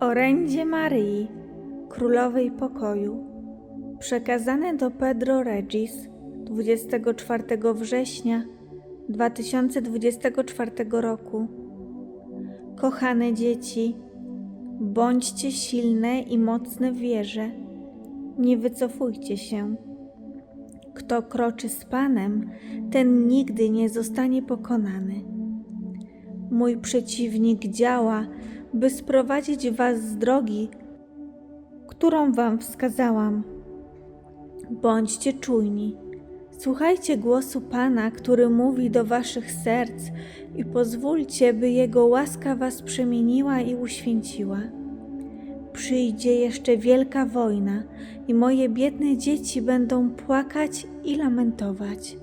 Orędzie Maryi, Królowej Pokoju, przekazane do Pedro Regis 24 września 2024 roku. Kochane dzieci, bądźcie silne i mocne w wierze. Nie wycofujcie się. Kto kroczy z Panem, ten nigdy nie zostanie pokonany. Mój przeciwnik działa, by sprowadzić was z drogi, którą wam wskazałam. Bądźcie czujni. Słuchajcie głosu Pana, który mówi do waszych serc i pozwólcie, by Jego łaska was przemieniła i uświęciła. Przyjdzie jeszcze wielka wojna i moje biedne dzieci będą płakać i lamentować.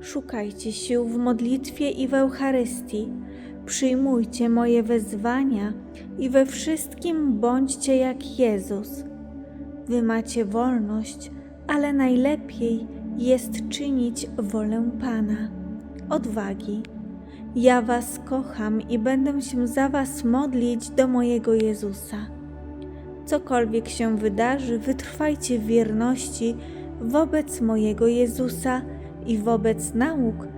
Szukajcie sił w modlitwie i w Eucharystii. Przyjmujcie moje wezwania i we wszystkim bądźcie jak Jezus. Wy macie wolność, ale najlepiej jest czynić wolę Pana. Odwagi. Ja Was kocham i będę się za Was modlić do mojego Jezusa. Cokolwiek się wydarzy, wytrwajcie w wierności wobec mojego Jezusa i wobec nauk